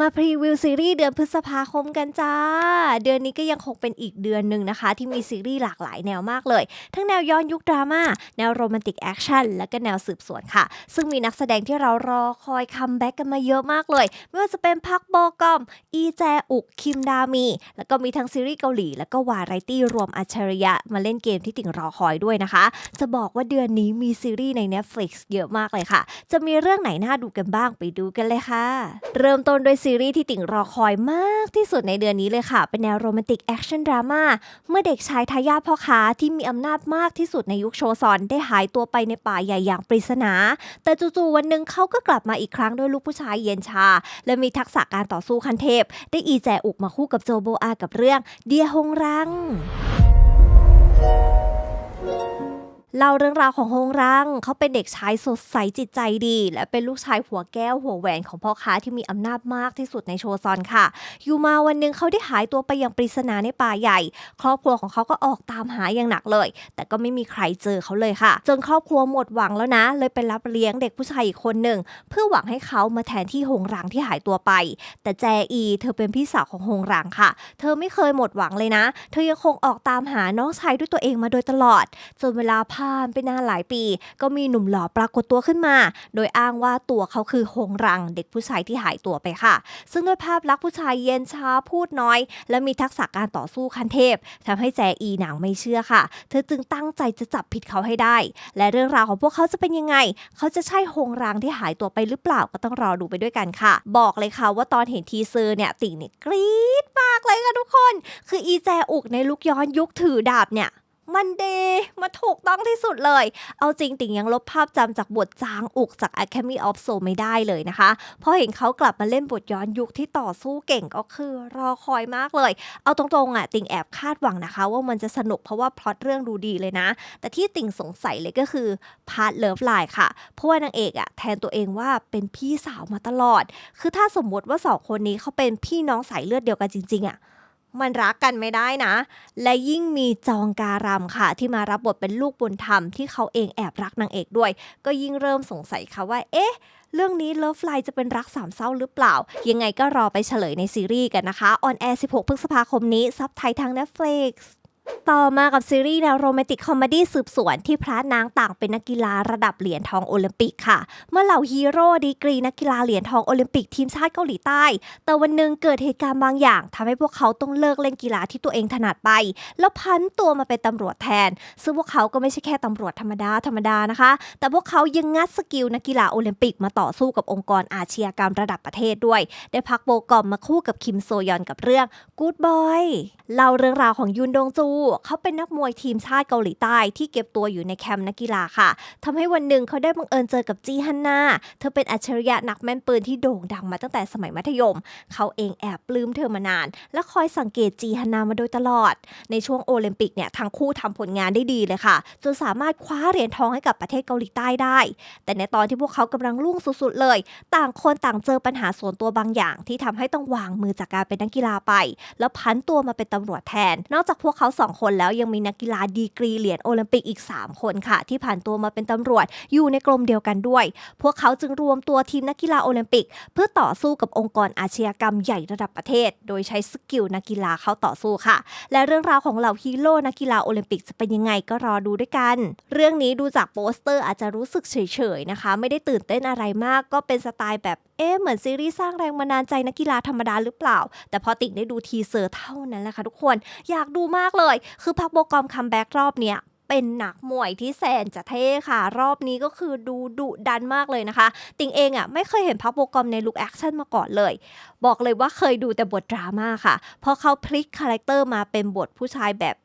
มาพรีวิวซีรีส์เดือนพฤษภาคมกันจ้า เดือนนี้ก็ยังคงเป็นอีกเดือนหนึ่งนะคะ ที่มีซีรีส์หลากหลายแนวมากเลย ทั้งแนวย้อนยุคดราม่าแนวโรแมนติกแอคชั่นและก็แนวสืบสวนค่ะ ซึ่งมีนักแสดงที่เรารอคอยคัมแบ็กกันมาเยอะมากเลย ไม่ว่าจะเป็นพักโบกอม อีแจอุกคิมดามี แล้วก็มีทั้งซีรีส์เกาหลี แล้วก็วาไรตี้รวมอัจฉริยะมาเล่นเกมที่ติ่งรอคอยด้วยนะคะ จะบอกว่าเดือนนี้มีซีรีส์ใน Netflix เยอะมากเลยค่ะ จะมีเรื่องไหนน่าดูกันบ้างไปดูกันเลยค่ะ เริ่มต้นด้วยซีรีส์ที่ติ่งรอคอยมากที่สุดในเดือนนี้เลยค่ะ เป็นแนวโรแมนติกแอคชั่นดราม่าเมื่อเด็กชายทายาทพ่อค้าที่มีอำนาจมากที่สุดในยุคโชซอนได้หายตัวไปในป่าใหญ่อย่างปริศนา แต่จู่ๆวันหนึ่งเขาก็กลับมาอีกครั้งด้วยลูกผู้ชายเย็นชา และมีทักษะการต่อสู้ขั้นเทพ ได้อีแจอุกมาคู่กับโจโบอากับเรื่องเดียฮงรัง เล่าเรื่องราวของฮงรัง เขาเป็นเด็กชายสดใสจิตใจดี และเป็นลูกชายหัวแก้วหัวแหวนของพ่อค้าที่มีอำนาจมากที่สุดในโชซอนค่ะ อยู่มาวันหนึ่งเขาได้หายตัวไปอย่างปริศนาในป่าใหญ่ ครอบครัวของเขาก็ออกตามหาอย่างหนักเลย แต่ก็ไม่มีใครเจอเขาเลยค่ะ จนครอบครัวหมดหวังแล้วนะ เลยไปรับเลี้ยงเด็กผู้ชายอีกคนหนึ่งเพื่อหวังให้เขามาแทนที่ฮงรังที่หายตัวไป แต่แจอี เธอเป็นพี่สาวของฮงรังค่ะ เธอไม่เคยหมดหวังเลยนะ เธอยังคงออกตามหาน้องชายด้วยตัวเองมาโดยตลอด จนเวลาผ่านไปนานหลายปี ก็มีหนุ่มหล่อปรากฏตัวขึ้นมา โดยอ้างว่าตัวเขาคือฮงรังเด็กผู้ชายที่หายตัวไปค่ะ ซึ่งด้วยภาพลักษณ์ผู้ชายเย็นช้าพูดน้อย และมีทักษะการต่อสู้คันเทพทำให้แจอีหนังไม่เชื่อค่ะ เธอจึงตั้งใจจะจับผิดเขาให้ได้ และเรื่องราวของพวกเขาจะเป็นยังไง เขาจะใช่ฮงรังที่หายตัวไปหรือเปล่าก็ต้องรอดูไปด้วยกันค่ะ บอกเลยค่ะว่าตอนเห็นทีเซอร์เนี่ยติ่งเนี่ยกรี๊ดมากเลยค่ะทุกคน คืออีแจอุกในลุกย้อนยุคถือดาบเนี่ย มันเดมาถูกต้องที่สุดเลย เอาจริงติ่งยังลบภาพจำจากบทจางอุกจาก Academy of Soul ไม่ได้เลยนะคะ เพราะเห็นเขากลับมาเล่นบทย้อนยุคที่ต่อสู้เก่งก็คือรอคอยมากเลย เอาตรงๆอะติ่งแอบคาดหวังนะคะ ว่ามันจะสนุกเพราะว่าพล็อตเรื่องดูดีเลยนะ แต่ที่ติ่งสงสัยเลยก็คือพาร์ทเลิฟไลน์ค่ะ เพราะว่านางเอกอะแทนตัวเองว่าเป็นพี่สาวมาตลอด คือถ้าสมมติว่าสองคนนี้เขาเป็นพี่น้องสายเลือดเดียวกันจริงๆอะ มันรักกันไม่ได้นะ และยิ่งมีจองการัมค่ะ ที่มารับบทเป็นลูกบุญธรรมที่เขาเองแอบรักนางเอกด้วย ก็ยิ่งเริ่มสงสัยค่ะว่า เอ๊ะ เรื่องนี้เลิฟไลน์จะเป็นรักสามเศร้าหรือเปล่า ยังไงก็รอไปเฉลยในซีรีส์กันนะคะออนแอร์ 16 พฤษภาคมนี้ซับไทยทาง Netflix ต่อมากับซีรีส์แนวโรแมนติกคอมเมดี้สืบสวนที่พระนางต่างเป็นนักกีฬาระดับเหรียญทองโอลิมปิกค่ะ เมื่อเหล่าฮีโร่ดีกรีนักกีฬาเหรียญทองโอลิมปิกทีมชาติเกาหลีใต้ แต่วันหนึ่งเกิดเหตุการณ์บางอย่างทำให้พวกเขาต้องเลิกเล่นกีฬาที่ตัวเองถนัดไป แล้วพันตัวมาเป็นตำรวจแทน ซึ่งพวกเขาก็ไม่ใช่แค่ตำรวจธรรมดาธรรมดานะคะ แต่พวกเขายังงัดสกิลนักกีฬาโอลิมปิกมาต่อสู้กับองค์กรอาชญากรรมระดับประเทศด้วย ได้พักโบกอมมาคู่กับคิมโซยอนกับเรื่อง Good Boy เล่าเรื่องราวของยุนดงจูเขาเป็นนักมวยทีมชาติเกาหลีใต้ ที่เก็บตัวอยู่ในแคมป์นักกีฬาค่ะทำให้วันหนึ่งเขาได้บังเอิญเจอกับจีฮันนาเธอเป็นอัจฉริยะนักแม่นปืนที่โด่งดังมาตั้งแต่สมัยมัธยม เขาเองแอบปลื้มเธอมานาน และคอยสังเกตจีฮันนามาโดยตลอด ในช่วงโอลิมปิกเนี่ยทั้งคู่ทำผลงานได้ดีเลยค่ะจนสามารถคว้าเหรียญทองให้กับประเทศเกาหลีใต้ได้ แต่ในตอนที่พวกเขากำลังรุ่งสุดๆเลย ต่างคนต่างเจอปัญหาส่วนตัวบางอย่าง ที่ทำให้ต้องวางมือจากการเป็นนักกีฬาไป แล้วพันตัวมาเป็นตำรวจแทน นอกจากพวกเขาสองคนแล้วยังมีนักกีฬาดีกรีเหรียญโอลิมปิกอีก 3 คนค่ะ ที่ผ่านตัวมาเป็นตำรวจอยู่ในกรมเดียวกันด้วย พวกเขาจึงรวมตัวทีมนักกีฬาโอลิมปิก เพื่อต่อสู้กับองค์กรอาชญากรรมใหญ่ระดับประเทศ โดยใช้สกิลนักกีฬาเข้าต่อสู้ค่ะ และเรื่องราวของเหล่าฮีโร่นักกีฬาโอลิมปิกจะเป็นยังไงก็รอดูด้วยกัน เรื่องนี้ดูจากโปสเตอร์อาจจะรู้สึกเฉยๆนะคะ ไม่ได้ตื่นเต้นอะไรมากก็เป็นสไตล์แบบ เอ๊ะเหมือนซีรีส์สร้างแรงบันดาลใจนักกีฬาธรรมดาหรือเปล่า แต่พอติ่งได้ดูทีเซอร์เท่านั้นแหละค่ะทุกคน อยากดูมากเลย คือพักโบกอมคัมแบ็กรอบเนี้ยเป็นหนักมวยที่แสนจะเท่ค่ะ รอบนี้ก็คือดูดุดันมากเลยนะคะ ติงเองอะไม่เคยเห็นพักโบกอมในลุคแอคชั่นมาก่อนเลย บอกเลยว่าเคยดูแต่บทดราม่าค่ะ พอเขาพลิกคาแรคเตอร์มาเป็นบทผู้ชายแบบ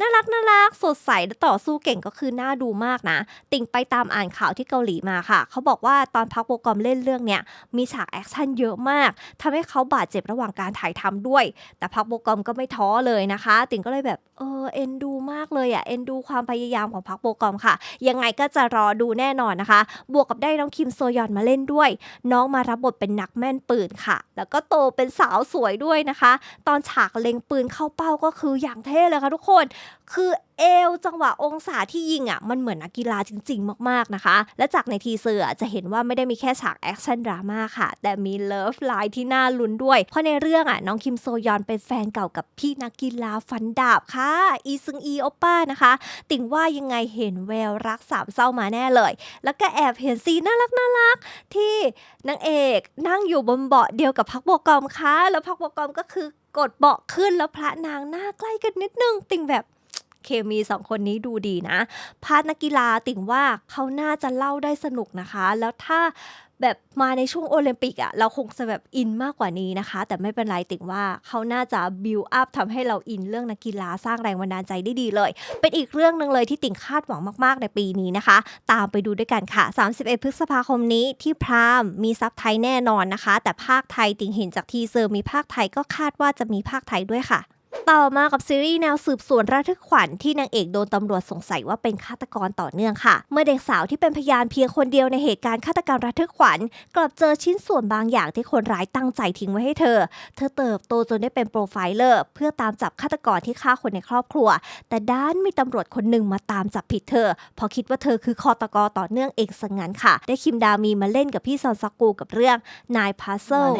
น่ารักน่ารักสดใสและต่อสู้เก่งก็คือน่าดูมากนะ ติ่งไปตามอ่านข่าวที่เกาหลีมาค่ะ เขาบอกว่าตอนพักโปรกรมเล่นเรื่องเนี้ยมีฉากแอคชั่นเยอะมากทำให้เขาบาดเจ็บระหว่างการถ่ายทำด้วย แต่พักโปรกรมก็ไม่ท้อเลยนะคะ ติ่งก็เลยแบบเออเอ็นดูมากเลยอะเอ็นดูความพยายามของพักโปรกรมค่ะ ยังไงก็จะรอดูแน่นอนนะคะ บวกกับได้น้องคิมโซยอนมาเล่นด้วย น้องมารับบทเป็นนักแม่นปืนค่ะ แล้วก็โตเป็นสาวสวยด้วยนะคะ ตอนฉากเล็งปืนเข้าเป้าก็คืออย่างเท่เลยค่ะทุกคนคือเอวจังหวะองศาที่ยิงอะมันเหมือนนักกีฬาจริง ๆ มาก ๆ นะคะ และจากในทีเซอร์จะเห็นว่าไม่ได้มีแค่ฉากแอคชั่นดราม่าค่ะ แต่มีเลิฟไลน์ที่น่าลุ้นด้วย เพราะในเรื่องอะน้องคิมโซยอนเป็นแฟนเก่ากับพี่นักกีฬาฟันดาบค่ะ อีซึงอีโอป้านะคะ ติ่งว่ายังไงเห็นแววรักสามเศร้ามาแน่เลย แล้วก็แอบเห็นซีนน่ารักน่ารักที่นางเอกนั่งอยู่บนเบาะเดียวกับพักโบกอมค่ะแล้วพักโบกอมก็คือกดเบาะขึ้นแล้วพระนางหน้าใกล้กันนิดนึงติ่งแบบ เคมีสองคนนี้ดูดีนะ พาร์ทนักกีฬาติ่งว่าเขาน่าจะเล่าได้สนุกนะคะ แล้วถ้าแบบมาในช่วงโอลิมปิกอะเราคงจะแบบอินมากกว่านี้นะคะ แต่ไม่เป็นไรติ่งว่าเขาน่าจะบิวอัพทำให้เราอินเรื่องนักกีฬาสร้างแรงบันดาลใจได้ดีเลย เป็นอีกเรื่องหนึ่งเลยที่ติ่งคาดหวังมากๆในปีนี้นะคะ ตามไปดูด้วยกันค่ะ 31 พฤษภาคมนี้ที่พรามมีซับไทยแน่นอนนะคะ แต่ภาคไทยติ่งเห็นจากทีเซอร์มีภาคไทยก็คาดว่าจะมีภาคไทยด้วยค่ะ ต่อมากับซีรีส์แนวสืบสวนระทึกขวัญที่นางเอกโดนตำรวจสงสัยว่าเป็นฆาตกรต่อเนื่องค่ะ เมื่อเด็กสาวที่เป็นพยานเพียงคนเดียวในเหตุการณ์ฆาตกรรมระทึกขวัญกลับเจอชิ้นส่วนบางอย่างที่คนร้ายตั้งใจทิ้งไว้ให้เธอ เธอเติบโตจนได้เป็นโปรไฟเลอร์ เพื่อตามจับฆาตกรที่ฆ่าคนในครอบครัว แต่ด้านมีตำรวจคนหนึ่งมาตามจับผิดเธอเพราะคิดว่าเธอคือฆาตกรต่อเนื่องเองสังงั้นค่ะ ได้คิมดามีมาเล่นกับพี่ซอนซากูกับเรื่องนายพาเซล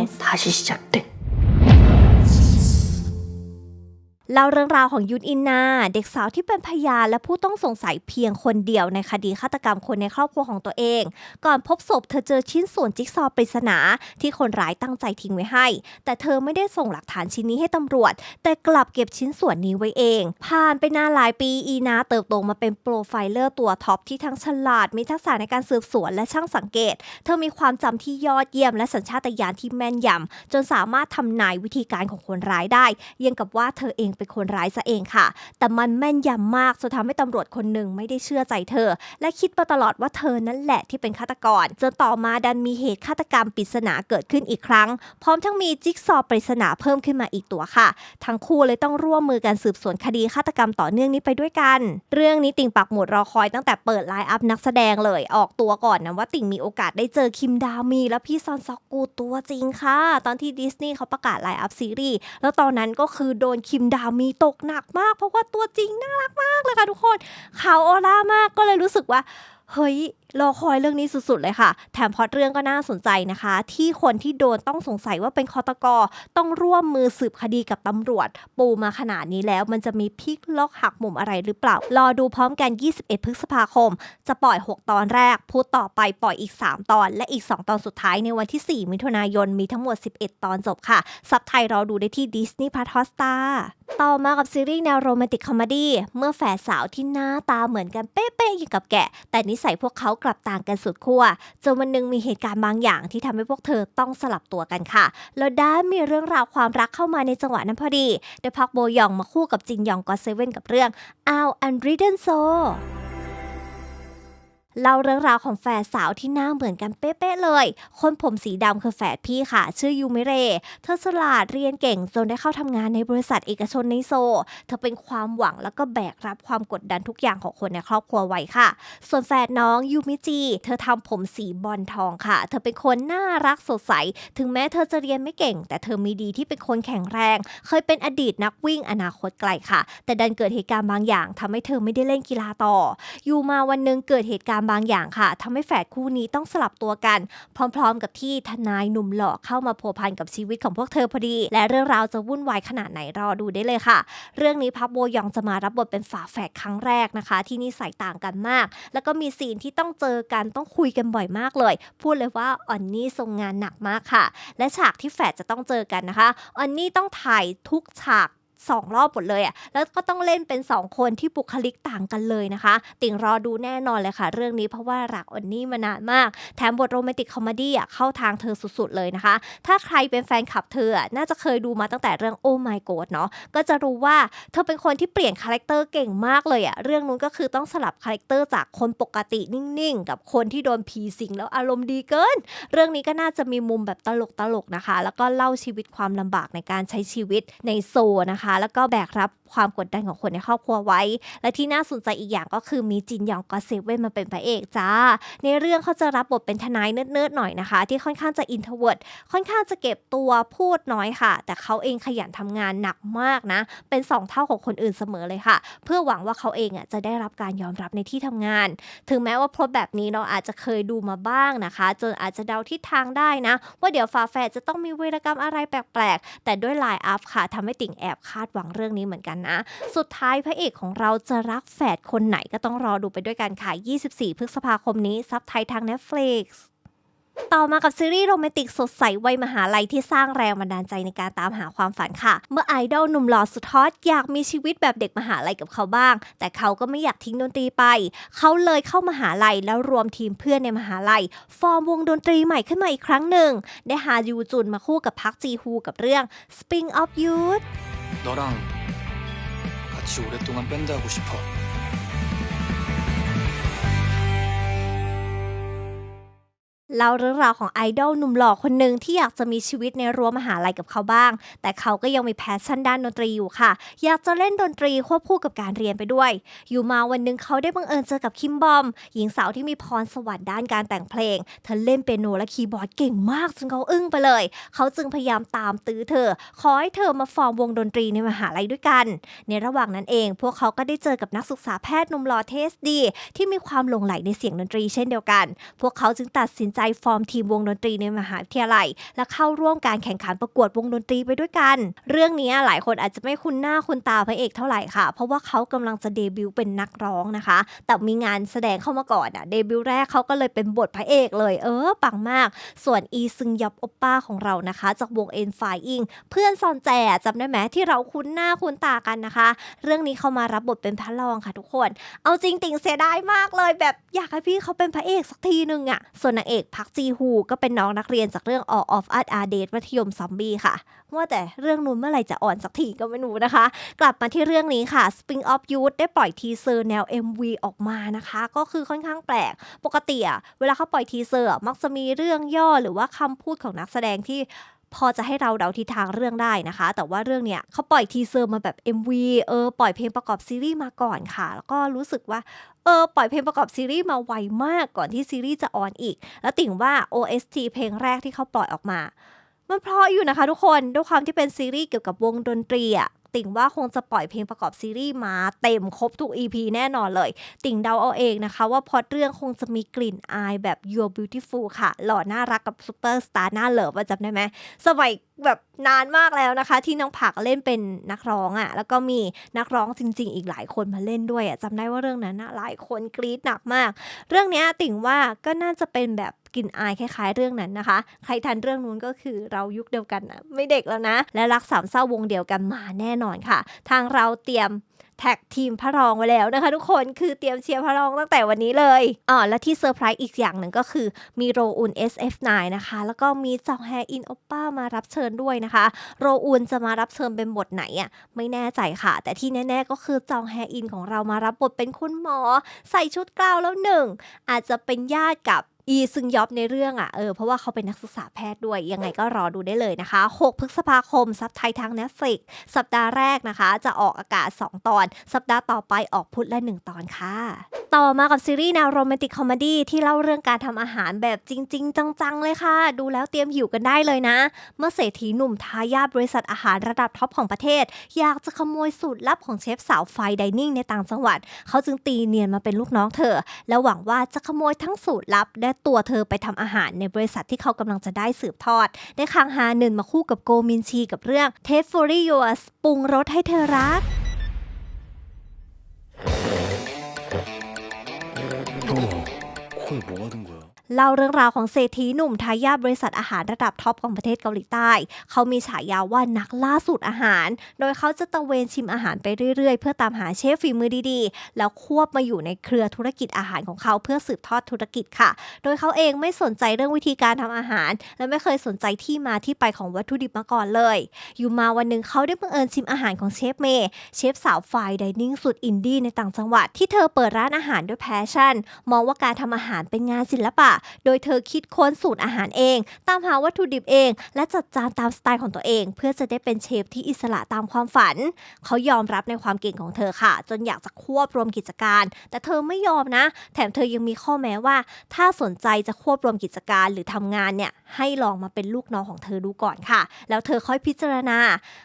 เล่าเรื่องราวของยุนอินนา เด็กสาวที่เป็นพยานและผู้ต้องสงสัยเพียงคนเดียวในคดีฆาตกรรมคนในครอบครัวของตัวเอง ก่อนพบศพเธอเจอชิ้นส่วนจิ๊กซอว์ปริศนาที่คนร้ายตั้งใจทิ้งไว้ให้ แต่เธอไม่ได้ส่งหลักฐานชิ้นนี้ให้ตำรวจ แต่กลับเก็บชิ้นส่วนนี้ไว้เอง ผ่านไปนานหลายปีอีนาเติบโตมาเป็นโปรไฟเลอร์ตัวท็อปที่ทั้งฉลาดมีทักษะในการสืบสวนและช่างสังเกต เธอมีความจำที่ยอดเยี่ยมและสัญชาตญาณที่แม่นยำจนสามารถทำนายวิธีการของคนร้ายได้ยังกับว่าเธอเองเป็นคนร้ายซะเองค่ะ แต่มันแม่นยำมากจนทำให้ตำรวจคนหนึ่งไม่ได้เชื่อใจเธอ และคิดมาตลอดว่าเธอนั่นแหละที่เป็นฆาตกรจนต่อมาดันมีเหตุฆาตกรรมปริศนาเกิดขึ้นอีกครั้ง พร้อมทั้งมีจิ๊กซอปริศนาเพิ่มขึ้นมาอีกตัวค่ะ ทั้งคู่เลยต้องร่วมมือกันสืบสวนคดีฆาตกรรมต่อเนื่องนี้ไปด้วยกัน เรื่องนี้ติ่งปักหมุดรอคอยตั้งแต่เปิดไลน์อัพนักแสดงเลยออกตัวก่อนนะว่าติ่งมีโอกาสได้เจอคิมดามี และพี่ซอนซอกกูตัวจริงค่ะ ตอนที่ดิสนีย์เขาประกาศไลน์อัพซีรีส์แล้วตอนนั้นก็คือโดนคิมดามีตกหนักมาก เพราะว่าตัวจริงน่ารักมากเลยค่ะทุกคนขาวออร่ามากก็เลยรู้สึกว่า เฮ้ยรอคอยเรื่องนี้สุดๆเลยค่ะ แถมพอตเรื่องก็น่าสนใจนะคะ ที่คนที่โดนต้องสงสัยว่าเป็นคอตกอต้องร่วมมือสืบคดีกับตำรวจ ปูมาขนาดนี้แล้วมันจะมีพลิกล็อกหักมุมอะไรหรือเปล่า รอดูพร้อมกัน 21 พฤษภาคม จะปล่อย 6 ตอนแรกพูดต่อไปปล่อยอีก 3 ตอน และอีก 2 ตอนสุดท้ายในวันที่ 4 มิถุนายนมีทั้งหมด 11 ตอนจบค่ะซับไทยรอดูได้ที่ Disney Plus Hotstar ต่อมากับซีรีส์แนวโรแมนติกคอมเมดี้เมื่อแฝดสาวที่หน้าตาเหมือนกันเป๊ะๆอย่างกับแกะแต่นิสัยพวกเขากลับต่างกันสุดขั้วจนวันหนึ่งมีเหตุการณ์บางอย่างที่ทำให้พวกเธอต้องสลับตัวกันค่ะ แล้วด้านมีเรื่องราวความรักเข้ามาในจังหวะนั้นพอดีได้พักโบยองมาคู่กับจินยองก็เซเว่นกับเรื่อง Out and Ridden Soul เล่าเรื่องราวของแฝดสาวที่หน้าเหมือนกันเป๊ะๆเลย คนผมสีดำคือแฝดพี่ค่ะ ชื่อยูมิเร เธอฉลาดเรียนเก่งจนได้เข้าทำงานในบริษัทเอกชนในโซ เธอเป็นความหวังแล้วก็แบกรับความกดดันทุกอย่างของคนในครอบครัวไว้ค่ะ ส่วนแฝดน้องยูมิจิ เธอทำผมสีบอลทองค่ะ เธอเป็นคนน่ารักสดใส ถึงแม้เธอจะเรียนไม่เก่ง แต่เธอมีดีที่เป็นคนแข็งแรง เคยเป็นอดีตนักวิ่งอนาคตไกลค่ะ แต่ดันเกิดเหตุการณ์บางอย่างทำให้เธอไม่ได้เล่นกีฬาต่อ อยู่มาวันหนึ่งเกิดเหตุการณ์บางอย่างค่ะทำให้แฝดคู่นี้ต้องสลับตัวกัน พร้อมๆ กับที่ทนายหนุ่มหล่อเข้ามาพัวพันกับชีวิตของพวกเธอพอดี และเรื่องราวจะวุ่นวายขนาดไหนรอดูได้เลยค่ะ เรื่องนี้พับโบยองจะมารับบทเป็นฝาแฝดครั้งแรกนะคะ ที่นิสัยต่างกันมาก แล้วก็มีซีนที่ต้องเจอกันต้องคุยกันบ่อยมากเลย พูดเลยว่าออนนี่ทรงงานหนักมากค่ะ และฉากที่แฝดจะต้องเจอกันนะคะออนนี่ต้องถ่ายทุกฉาก สองรอบหมดเลยอะ่ะ แล้วก็ต้องเล่นเป็น2คนที่บุคลิกต่างกันเลยนะคะ ติ่งรอดูแน่นอนเลยค่ะ เรื่องนี้เพราะว่ารักออนนี่มานานมาก แถมบทโรแมนติกคอมเมดี้อะเข้าทางเธอสุดๆเลยนะคะ ถ้าใครเป็นแฟนคลับเธอน่าจะเคยดูมาตั้งแต่เรื่องโอ้ my god เนาะ ก็จะรู้ว่าเธอเป็นคนที่เปลี่ยนคาแรคเตอร์เก่งมากเลยอะเรื่องนู้นก็คือต้องสลับคาแรคเตอร์จากคนปกตินิ่งๆ กับคนที่โดนผีสิงแล้วอารมณ์ดีเกิน เรื่องนี้ก็น่าจะมีมุมแบบตลกๆนะคะ แล้วก็เล่าชีวิตความลำบากในการใช้ชีวิตในโซนะคะแล้วก็แบกรับความกดดันของคนในครอบครัวไว้ และที่น่าสนใจอีกอย่างก็คือมีจินยองก็เซเว่นมาเป็นพระเอกจ้า ในเรื่องเขาจะรับบทเป็นทนายเนิร์ดๆหน่อยนะคะ ที่ค่อนข้างจะอินโทรเวิร์ดค่อนข้างจะเก็บตัวพูดน้อยค่ะ แต่เขาเองขยันทำงานหนักมากนะ เป็นสองเท่าของคนอื่นเสมอเลยค่ะ เพื่อหวังว่าเขาเองอะจะได้รับการยอมรับในที่ทำงาน ถึงแม้ว่าพลอตแบบนี้เราอาจจะเคยดูมาบ้างนะคะ จนอาจจะเดาทิศทางได้นะ ว่าเดี๋ยวฟาแฝดจะต้องมีวีรกรรมอะไรแปลกๆ แต่ด้วยไลน์อัพค่ะทำให้ติ่งแอบคาดหวังเรื่องนี้เหมือนกันนะ สุดท้ายพระเอกของเราจะรักแฝดคนไหนก็ต้องรอดูไปด้วยกันค่ะ 24 พฤษภาคมนี้ ซับไทยทาง Netflix ต่อมากับซีรีส์โรแมนติกสดใสวัยมหาลัยที่สร้างแรงบันดาลใจในการตามหาความฝันค่ะ เมื่อไอดอลหนุ่มหล่อสุดฮอตอยากมีชีวิตแบบเด็กมหาลัยกับเขาบ้าง แต่เขาก็ไม่อยากทิ้งดนตรีไป เขาเลยเข้ามหาลัยแล้วรวมทีมเพื่อนในมหาลัย ฟอร์มวงดนตรีใหม่ขึ้นมาอีกครั้งหนึ่ง ได้ฮายูจุนมาคู่กับพักจีฮูกับเรื่อง Spring of Youth 너랑 같이 오랫동안 밴드 하고 싶어. เล่าเรื่องราวของไอดอลหนุ่มหล่อคนหนึ่งที่อยากจะมีชีวิตในรั้วมหาลัยกับเขาบ้าง แต่เขาก็ยังมีแพชชั่นด้านดนตรีอยู่ค่ะ อยากจะเล่นดนตรีควบคู่กับการเรียนไปด้วย อยู่มาวันหนึ่งเขาได้บังเอิญเจอกับคิมบอม หญิงสาวที่มีพรสวรรค์ด้านการแต่งเพลง เธอเล่นเปียโนและคีย์บอร์ดเก่งมากจนเขาอึ้งไปเลย เขาจึงพยายามตามตื้อเธอ ขอให้เธอมาฟอร์มวงดนตรีในมหาลัยด้วยกัน ในระหว่างนั้นเอง พวกเขาก็ได้เจอกับนักศึกษาแพทย์หนุ่มหล่อเทสดี ที่มีความหลงใหลในเสียงดนตรีเช่นเดียวกัน พวกเขาจึงตัดสินใจฟอร์มทีมวงดนตรีในมหาวิทยาลัย และเข้าร่วมการแข่งขันประกวดวงดนตรีไปด้วยกัน เรื่องนี้หลายคนอาจจะไม่คุ้นหน้าคุ้นตาพระเอกเท่าไหร่ค่ะ เพราะว่าเขากำลังจะเดบิวต์เป็นนักร้องนะคะ แต่มีงานแสดงเข้ามาก่อนอะเดบิวต์แรกเขาก็เลยเป็นบทพระเอกเลย เออ ปังมาก ส่วนอีซึงยอบโอปป้าของเรานะคะ จากวงเอ็นไฟอิงเพื่อนซอนแจจำได้ไหมที่เราคุ้นหน้าคุ้นตากันนะคะ เรื่องนี้เขามารับบทเป็นพระรองค่ะทุกคน เอาจริงติ่งเสียดายมากเลย แบบอยากให้พี่เขาเป็นพระเอกสักทีหนึ่งอะส่วนนางเอกพักจีฮูก็เป็นน้องนักเรียนจากเรื่อง All of Us Are Dead มัธยมซอมบี้ค่ะ ว่าแต่เรื่องนู้นเมื่อไหร่จะอ่อนสักทีก็ไม่รู้นะคะ กลับมาที่เรื่องนี้ค่ะ Spring of Youth ได้ปล่อยทีเซอร์แนว MV ออกมานะคะ ก็คือค่อนข้างแปลก ปกติอะเวลาเขาปล่อยทีเซอร์มักจะมีเรื่องย่อหรือว่าคำพูดของนักแสดงที่ พอจะให้เราเดาทิศทางเรื่องได้นะคะ แต่ว่าเรื่องเนี้ยเขาปล่อยทีเซอร์มาแบบ MV เออปล่อยเพลงประกอบซีรีส์มาก่อนค่ะ แล้วก็รู้สึกว่าเออปล่อยเพลงประกอบซีรีส์มาไวมากก่อนที่ซีรีส์จะออนอีก แล้วติ่งว่า OST เพลงแรกที่เขาปล่อยออกมา มันเพราะอยู่นะคะทุกคนด้วยความที่เป็นซีรีส์เกี่ยวกับวงดนตรีอะ ติ่งว่าคงจะปล่อยเพลงประกอบซีรีส์มาเต็มครบทุก EP แน่นอนเลย ติ่งเดาเอาเองนะคะ ว่าพอดเรื่องคงจะมีกลิ่นอายแบบ You're Beautiful ค่ะ หล่อน่ารักกับซูเปอร์สตาร์หน้าเหลิฟจำได้ไหมสมัย แบบนานมากแล้วนะคะ ที่น้องผักเล่นเป็นนักร้องอะ่ะ แล้วก็มีนักร้องจริง ๆ อีกหลายคนมาเล่นด้วยอะ่ะจำได้ว่าเรื่องนั้นนะหลายคนกรี๊ดหนักมาก เรื่องเนี้ยติ่งว่าก็น่าจะเป็นแบบกลิ่นอายคล้าย ๆ เรื่องนั้นนะคะ ใครทันเรื่องนู้นก็คือเรายุคเดียวกันนะไม่เด็กแล้วนะ และรักสามเศร้าวงเดียวกันมาแน่นอนค่ะ ทางเราเตรียม แท็กทีมพระรองไว้แล้วนะคะ ทุกคนคือเตรียมเชียร์พระรองตั้งแต่วันนี้เลยอ๋อและที่เซอร์ไพรส์อีกอย่างหนึ่งก็คือมีโรอุน SF9 นะคะ แล้วก็มีจองแฮอินโอป้ามารับเชิญด้วยนะคะ โรอุนจะมารับเชิญเป็นบทไหนอะไม่แน่ใจค่ะ แต่ที่แน่ ๆ ก็คือจองแฮอินของเรามารับบทเป็นคุณหมอ ใส่ชุดกล้าวแล้วหนึ่งอาจจะเป็นญาติกับ อีซึงยอบในเรื่องอะเออเพราะว่าเขาเป็นนักศึกษาแพทย์ด้วย ยังไงก็รอดูได้เลยนะคะ 6 พฤษภาคม ซับไทยทาง Netflix สัปดาห์แรกนะคะ จะออกอากาศ 2 ตอน สัปดาห์ต่อไปออกพุธละ 1 ตอนค่ะ ต่อมากับซีรีส์แนวโรแมนติกคอมดี้ที่เล่าเรื่องการทำอาหารแบบจริง ๆ จัง ๆ เลยค่ะ ดูแล้วเตรียมหิวกันได้เลยนะ เมื่อเศรษฐีหนุ่มทายาทบริษัทอาหารระดับท็อปของประเทศ อยากจะขโมยสูตรลับของเชฟสาวไฟดิเนิ่งในต่างจังหวัด เขาจึงตีเนียนมาเป็นลูกน้องเธอ และหวังว่าจะขโมยทั้งสูตรลับและตัวเธอไปทำอาหารในบริษัทที่เขากำลังจะได้สืบทอด ได้คางฮาเนินมาคู่กับโกมินชีกับเรื่องเทฟฟอรี่ยูสปรุงรสให้เธอรักคุยบัวตั้ เล่าเรื่องราวของเศรษฐีหนุ่มทายาทบริษัทอาหารระดับท็อปของประเทศเกาหลีใต้ เขามีฉายาว่านักล่าสูตรอาหาร โดยเขาจะตระเวนชิมอาหารไปเรื่อยๆ เพื่อตามหาเชฟฝีมือดีๆ แล้วควบมาอยู่ในเครือธุรกิจอาหารของเขาเพื่อสืบทอดธุรกิจค่ะ โดยเขาเองไม่สนใจเรื่องวิธีการทำอาหาร และไม่เคยสนใจที่มาที่ไปของวัตถุดิบมาก่อนเลย อยู่มาวันหนึ่งเขาได้บังเอิญชิมอาหารของเชฟเมย์เชฟสาวไฟดิเนิ่งสุดอินดี้ในต่างจังหวัดที่เธอเปิดร้านอาหารด้วยแพชชั่น มองว่าการทำอาหารเป็นงานศิลปะโดยเธอคิดค้นสูตรอาหารเอง ตามหาวัตถุดิบเอง และจัดจานตามสไตล์ของตัวเอง เพื่อจะได้เป็นเชฟที่อิสระตามความฝัน เขายอมรับในความเก่งของเธอค่ะ จนอยากจะควบรวมกิจการ แต่เธอไม่ยอมนะ แถมเธอยังมีข้อแม้ว่า ถ้าสนใจจะควบรวมกิจการหรือทำงานเนี่ยให้ลองมาเป็นลูกน้องของเธอดูก่อนค่ะ แล้วเธอค่อยพิจารณา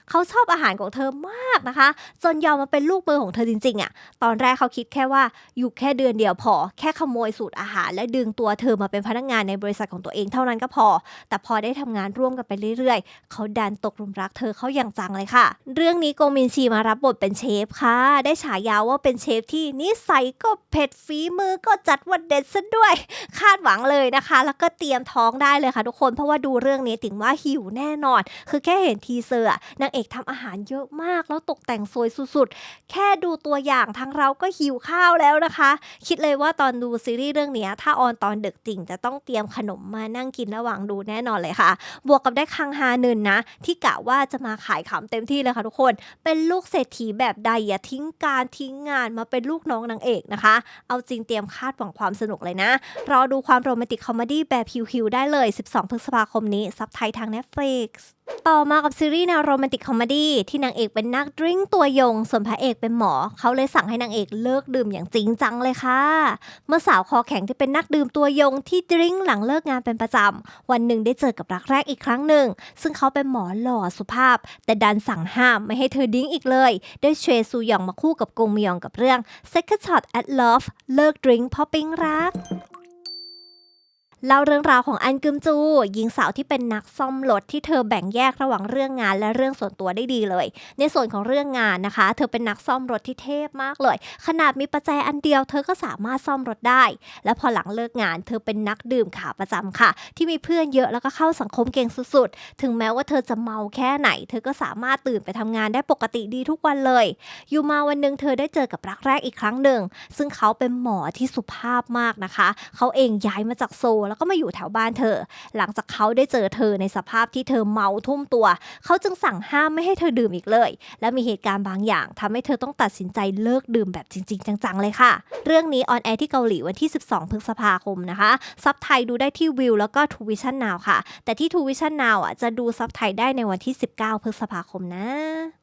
เขาชอบอาหารของเธอมากนะคะ จนยอมมาเป็นลูกมือของเธอจริงๆอะ่ะตอนแรกเขาคิดแค่ว่าอยู่แค่เดือนเดียวพอ แค่ขโมยสูตรอาหารและดึงตัวเธอมาเป็นพนักงานในบริษัทของตัวเองเท่านั้นก็พอ แต่พอได้ทำงานร่วมกันไปเรื่อยๆ เขาดันตกหลุมรักเธอเขาอย่างจังเลยค่ะ เรื่องนี้โกมินชีมารับบทเป็นเชฟค่ะ ได้ฉายาว่าเป็นเชฟที่นิสัยก็เผ็ดฝีมือก็จัดว่าเด็ดซะด้วย คาดหวังเลยนะคะ แล้วก็เตรียมท้องได้เลยค่ะทุกคนเพราะว่าดูเรื่องนี้ถึงว่าหิวแน่นอน คือแค่เห็นทีเซอร์นางเอกทำอาหารเยอะมาก แล้วตกแต่งสวยสุดๆ แค่ดูตัวอย่างทั้งเราก็หิวข้าวแล้วนะคะ คิดเลยว่าตอนดูซีรีส์เรื่องนี้ถ้าออนตอนดึกจริงจะต้องเตรียมขนมมานั่งกินระหว่างดูแน่นอนเลยค่ะ บวกกับได้คังฮาหนึนนะ ที่กะว่าจะมาขายขำเต็มที่เลยค่ะทุกคน เป็นลูกเศรษฐีแบบใดอย่าทิ้งการทิ้งงานมาเป็นลูกน้องนางเอกนะคะ เอาจริงเตรียมคาดหวังความสนุกเลยนะ รอดูความโรแมนติกคอมเมดี้แบบฮิวๆได้เลย 12 พฤษภาคมนี้ซับไทยทาง Netflix ต่อมากับซีรีส์แนวโรแมนติกคอมเมดี้ที่นางเอกเป็นนักดริ้งตัวยง ส่วนพระเอกเป็นหมอ เขาเลยสั่งให้นางเอกเลิกดื่มอย่างจริงจังเลยค่ะ เมื่อสาวคอแข็งที่เป็นนักดื่มตัวยงที่ดริ้งหลังเลิกงานเป็นประจำ วันหนึ่งได้เจอกับรักแรกอีกครั้งหนึ่ง ซึ่งเขาเป็นหมอหล่อสุภาพ แต่ดันสั่งห้ามไม่ให้เธอดิ้งอีกเลยด้วยเชซูยองมาคู่กับกงมยองกับเรื่อง Second Shot at Love เลิกดริ้งเพราะปิ๊งรัก เล่าเรื่องราวของอันกึมจูหญิงสาวที่เป็นนักซ่อมรถที่เธอแบ่งแยกระหว่างเรื่องงานและเรื่องส่วนตัวได้ดีเลย ในส่วนของเรื่องงานนะคะ เธอเป็นนักซ่อมรถที่เทพมากเลย ขนาดมีประแจอันเดียวเธอก็สามารถซ่อมรถได้ และพอหลังเลิกงาน เธอเป็นนักดื่มขาประจำค่ะ ที่มีเพื่อนเยอะแล้วก็เข้าสังคมเก่งสุดๆ ถึงแม้ว่าเธอจะเมาแค่ไหน เธอก็สามารถตื่นไปทำงานได้ปกติดีทุกวันเลย อยู่มาวันหนึ่งเธอได้เจอกับรักแรกอีกครั้งหนึ่งซึ่งเขาเป็นหมอที่สุภาพมากนะคะ เขาเองย้ายมาจากโซลแล้วก็มาอยู่แถวบ้านเธอ หลังจากเขาได้เจอเธอในสภาพที่เธอเมาทุ่มตัว เขาจึงสั่งห้ามไม่ให้เธอดื่มอีกเลย และมีเหตุการณ์บางอย่างทำให้เธอต้องตัดสินใจเลิกดื่มแบบจริง ๆ จังๆเลยค่ะ เรื่องนี้ออนแอร์ที่เกาหลีวันที่ 12 พฤษภาคมนะคะซับไทยดูได้ที่วิวแล้วก็ทูวิชั่นนาวค่ะ แต่ที่ทูวิชั่นนาวอะจะดูซับไทยได้ในวันที่ 19 พฤษภาคมนะ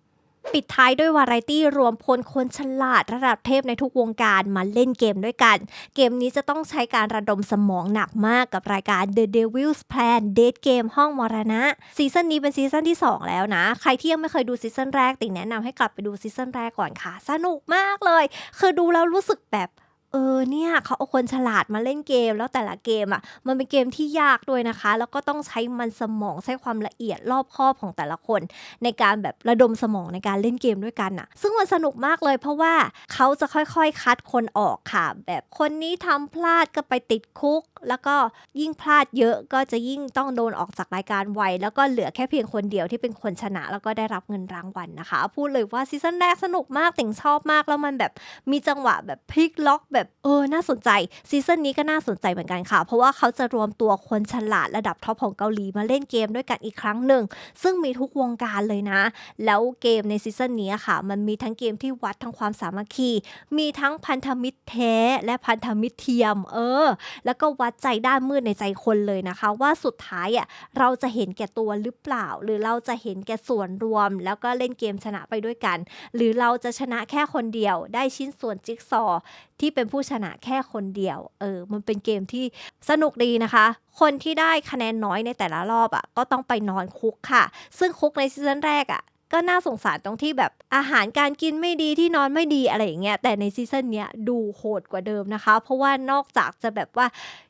ปิดท้ายด้วยวาไรตี้รวมพลคนฉลาดระดับเทพในทุกวงการมาเล่นเกมด้วยกัน เกมนี้จะต้องใช้การระดมสมองหนักมากกับรายการ The Devil's Plan Date Game ห้องมรณะซีซั่นนี้เป็นซีซั่นที่ 2 แล้วนะ ใครที่ยังไม่เคยดูซีซั่นแรกติ่งแนะนำให้กลับไปดูซีซั่นแรกก่อนค่ะ สนุกมากเลย คือดูแล้วรู้สึกแบบ เออเนี่ยเขาเอาคนฉลาดมาเล่นเกมแล้วแต่ละเกมอะ มันเป็นเกมที่ยากด้วยนะคะ แล้วก็ต้องใช้มันสมองใช้ความละเอียดรอบคอบของแต่ละคน ในการแบบระดมสมองในการเล่นเกมด้วยกันอะ ซึ่งมันสนุกมากเลยเพราะว่าเขาจะค่อยๆ คัดคนออกค่ะ แบบคนนี้ทำพลาดก็ไปติดคุกแล้วก็ยิ่งพลาดเยอะก็จะยิ่งต้องโดนออกจากรายการไว แล้วก็เหลือแค่เพียงคนเดียวที่เป็นคนชนะ แล้วก็ได้รับเงินรางวัลนะคะ พูดเลยว่าซีซั่นแรกสนุกมากติ่งชอบมาก แล้วมันแบบมีจังหวะแบบพลิกล็อกแบบเออน่าสนใจซีซั่นนี้ก็น่าสนใจเหมือนกันค่ะ เพราะว่าเขาจะรวมตัวคนฉลาดระดับท็อปของเกาหลีมาเล่นเกมด้วยกันอีกครั้งหนึ่ง ซึ่งมีทุกวงการเลยนะ แล้วเกมในซีซั่นนี้ค่ะ มันมีทั้งเกมที่วัดทั้งความสามัคคี มีทั้งพันธมิตรแท้และพันธมิตรเทียม เออ แล้วก็วัดใจด้านมืดในใจคนเลยนะคะ ว่าสุดท้ายอะเราจะเห็นแก่ตัวหรือเปล่า หรือเราจะเห็นแก่ส่วนรวม แล้วก็เล่นเกมชนะไปด้วยกัน หรือเราจะชนะแค่คนเดียว ได้ชิ้นส่วนจิ๊กซอว์ที่เป็นผู้ชนะแค่คนเดียวเออมันเป็นเกมที่สนุกดีนะคะ คนที่ได้คะแนนน้อยในแต่ละรอบอะก็ต้องไปนอนคุกค่ะ ซึ่งคุกในซีซั่นแรกอะ ก็น่าสงสารตรงที่แบบอาหารการกินไม่ดีที่นอนไม่ดีอะไรอย่างเงี้ยแต่ในซีซั่นเนี้ยดูโหดกว่าเดิมนะคะ เพราะว่านอกจากจะแบบว่า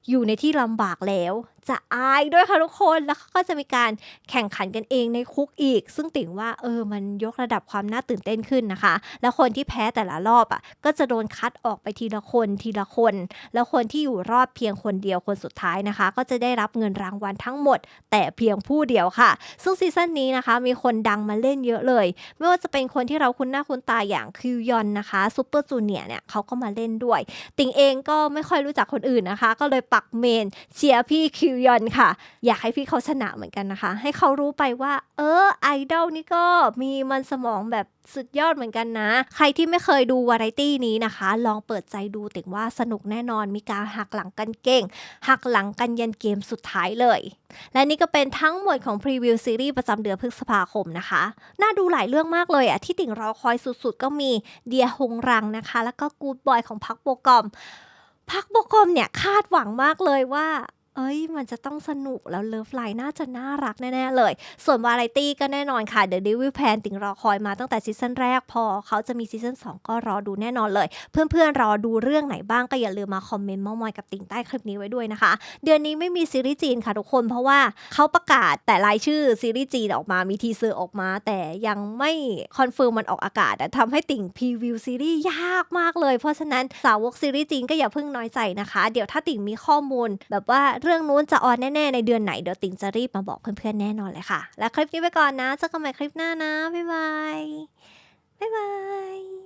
อยู่ในที่ลำบากแล้วจะอายด้วยค่ะทุกคนแล้วก็จะมีการแข่งขันกันเองในคุกอีก ซึ่งติ่งว่าเออมันยกระดับความน่าตื่นเต้นขึ้นนะคะ แล้วคนที่แพ้แต่ละรอบอะก็จะโดนคัดออกไปทีละคนทีละคน แล้วคนที่อยู่รอดเพียงคนเดียวคนสุดท้ายนะคะ ก็จะได้รับเงินรางวัลทั้งหมด แต่เพียงผู้เดียวค่ะ ซึ่งซีซั่นนี้นะคะ มีคนดังมาเล่นเยอะเลย ไม่ว่าจะเป็นคนที่เราคุ้นหน้าคุ้นตาอย่างคิวยอนนะคะซูเปอร์จูเนียเนี่ยเขาก็มาเล่นด้วย ติงเองก็ไม่ค่อยรู้จักคนอื่นนะคะ ก็เลยปักเมนเชียร์พี่คิคิวยอนค่ะ อยากให้พี่เขาชนะเหมือนกันนะคะ ให้เขารู้ไปว่า เออไอดอลนี่ก็มีมันสมองแบบสุดยอดเหมือนกันนะ ใครที่ไม่เคยดูวาไรตี้นี้นะคะ ลองเปิดใจดูติงว่าสนุกแน่นอนมีการหักหลังกันเก่ง หักหลังกันยันเกมสุดท้ายเลย และนี่ก็เป็นทั้งหมดของพรีวิวซีรีส์ประจำเดือนพฤษภาคมนะคะ น่าดูหลายเรื่องมากเลยอะที่ติ่งรอคอยสุดๆ ก็มีเดียฮงรังนะคะ แล้วก็กูดบอยของพักโบกอมพักโบกอมเนี่ยคาดหวังมากเลยว่า เอ้ย มันจะต้องสนุกแล้วเลิฟไลน์น่าจะน่ารักแน่ ๆ เลย ส่วนวาไรตี้ก็แน่นอนค่ะ The Devil Plan ติ่งรอคอยมาตั้งแต่ซีซั่นแรกพอเขาจะมีซีซั่น2 ก็รอดูแน่นอนเลย เพื่อนๆ รอดูเรื่องไหนบ้างก็อย่าลืมมาคอมเมนต์มอมอยกับติ่งใต้คลิปนี้ไว้ด้วยนะคะ เดือนนี้ไม่มีซีรีส์จีนค่ะทุกคนเพราะว่าเขาประกาศแต่รายชื่อซีรีส์จีนออกมามีทีเซอร์ออกมา แต่ยังไม่คอนเฟิร์มมันออกอากาศอะทำให้ติ่งพรีวิวซีรีส์ยากมากเลย เพราะฉะนั้นสาวกซีรีส์จีนก็อย่าเพิ่งน้อยใจนะคะ เดี๋ยวถ้าติ่งมีข้อมูลแบบว่าเรื่องนู้นจะออนแน่ๆในเดือนไหนเดี๋ยวติ่งจะรีบมาบอกเพื่อนๆแน่นอนเลยค่ะ และคลิปนี้ไปก่อนนะเจอกันใหม่คลิปหน้านะบ๊ายบายบ๊ายบาย